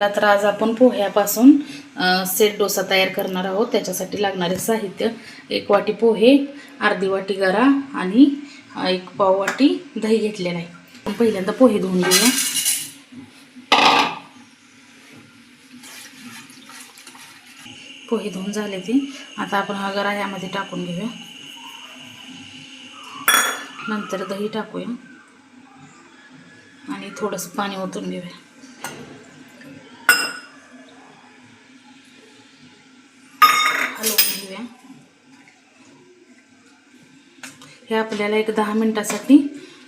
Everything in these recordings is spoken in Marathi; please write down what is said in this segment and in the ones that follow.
तर आज आपण पोह्यापासून सेट डोसा तयार करणार आहोत. त्याच्यासाठी लागणारे साहित्य एक वाटी पोहे अर्धी वाटी गरा आणि एक पाव वाटी दही घेतलेलं आहे. आपण पहिल्यांदा पोहे धुवून घेऊया. पोहे धुवून झाले ते. आता आपण हा गरा यामध्ये टाकून घेऊया. नंतर दही टाकूया. आणि थोडंसं पाणी ओतून घेऊया हलवून घेऊया हे आपल्याला एक दहा मिनटासाठी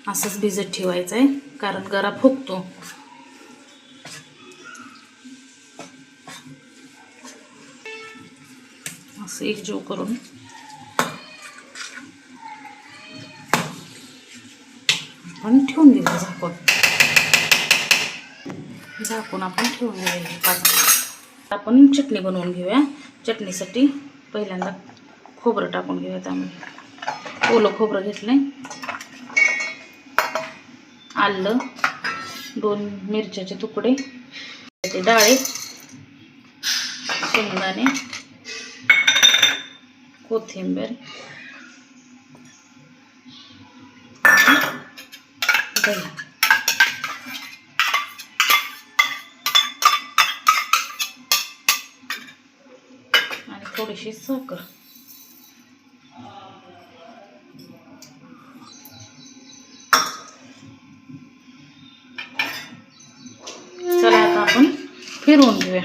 असंच भिजत ठेवायचं आहे कारण गरा फुगतो. असं एकजीव करून. आपण ठेवून दिलं झाकून. झाकून आपण ठेवून घेऊया आपण चटणी बनवून घेऊया. चटणीसाठी पहिल्यांदा खोबरं टाकून घेऊया त्यामध्ये ओलं खोबरं घेतलंय. आलं दोन मिरच्याचे तुकडे ते डाळे शेंगदाणे कोथिंबीर दही. आणि थोडीशी साखर. फिरवून घेऊया.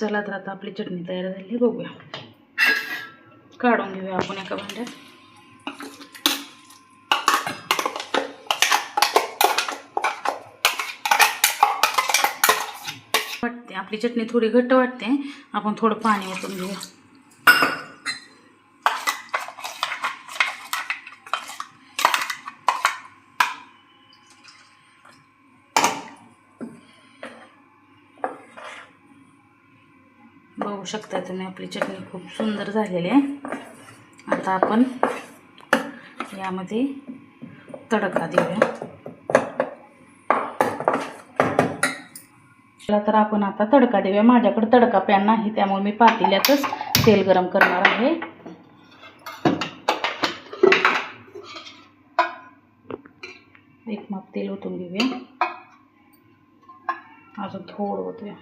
चला तर आता आपली चटणी तयार झाली बघूया. काढून घेऊया आपण एका भांड्यात. वाटते आपली चटणी थोडी घट्ट वाटते. आपण थोडं पाणी ओतून घेऊया. बघू शकता तुम्ही आपली चटणी खूप सुंदर झालेली आहे. आता आपण यामध्ये तडका देऊया. तर आपण आता तडका देऊया. माझ्याकडे तडका पॅन नाही त्यामुळे मी पातेल्यातच तेल गरम करणार आहे. एक माप तेल ओतून घेऊया. अजून थोडं ओतूया.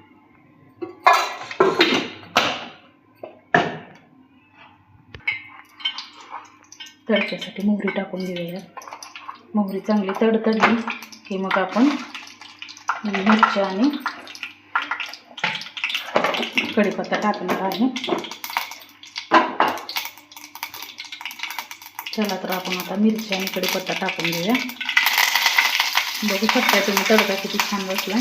तडक्यासाठी मोहरी टाकून घेऊया मोहरी चांगली तडतडली की मग आपण मिरच्या आणि कढीपत्ता टाकणार आहे. चला तर आपण आता मिरची आणि कढीपत्ता टाकून घेऊया. बघू शकता तुम्ही तडका किती छान बसला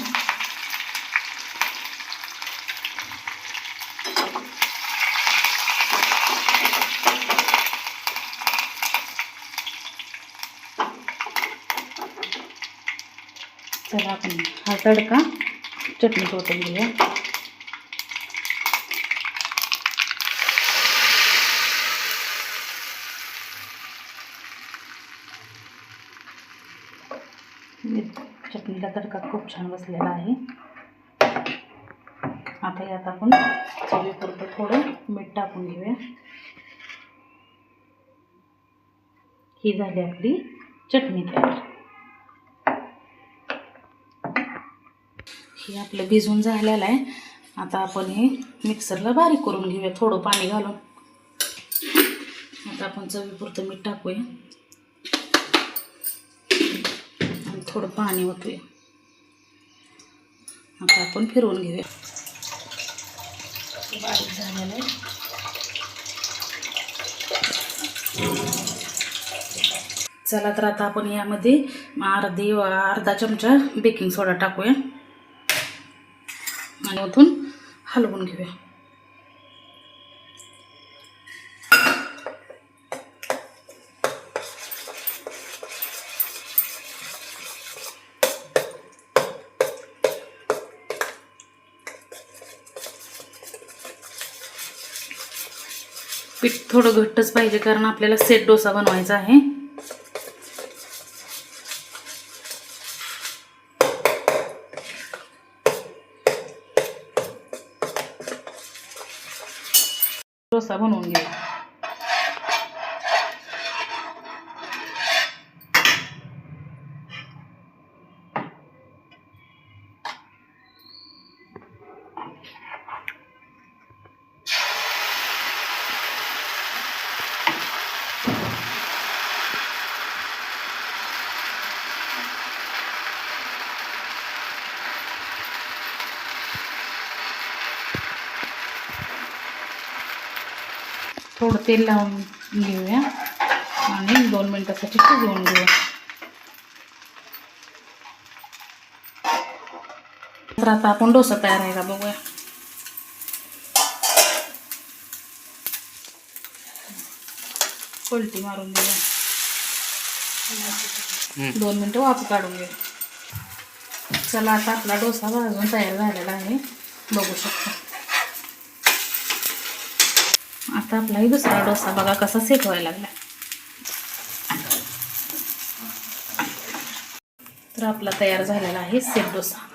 चला आपण हा तडका चटणी ओतून घेऊया. चटणीला तडका खूप छान बसलेला आहे. आता यात आपण चवीपुरतं थोडं मीठ टाकून घेऊया. ही झाली आपली चटणी तयार. हे आपलं भिजून झालेलं आहे. आता आपण हे मिक्सरला बारीक करून घेऊया थोडं पाणी घालून. आता आपण चवीपुरतं मीठ टाकूया. आणि थोडं पाणी ओतूया. आता आपण फिरवून घेऊया. बारीक झालेलं आहे. चला तर आता आपण यामध्ये अर्धी अर्धा चमचा बेकिंग सोडा टाकूया. आणि ओतून हलवून घेऊया. पीठ थोडं घट्टच पाहिजे कारण आपल्याला सेट डोसा बनवायचा आहे. डोसा बनवून घेऊ थोडं तेल लावून घेऊया. आणि दोन मिनटासाठी शिजवून घेऊया. तर आता आपण डोसा तयार आहे का बघूया. पलटी मारून घेऊया. दोन मिनटं वाफ काढून घेऊया. चला आता आपला डोसा भाजून तयार झालेला आहे. बघू शकतो. आता आपलाही दुसरा डोसा बघा कसा सेट व्हायला लागला तर आपला तयार झालेला आहे सेट डोसा.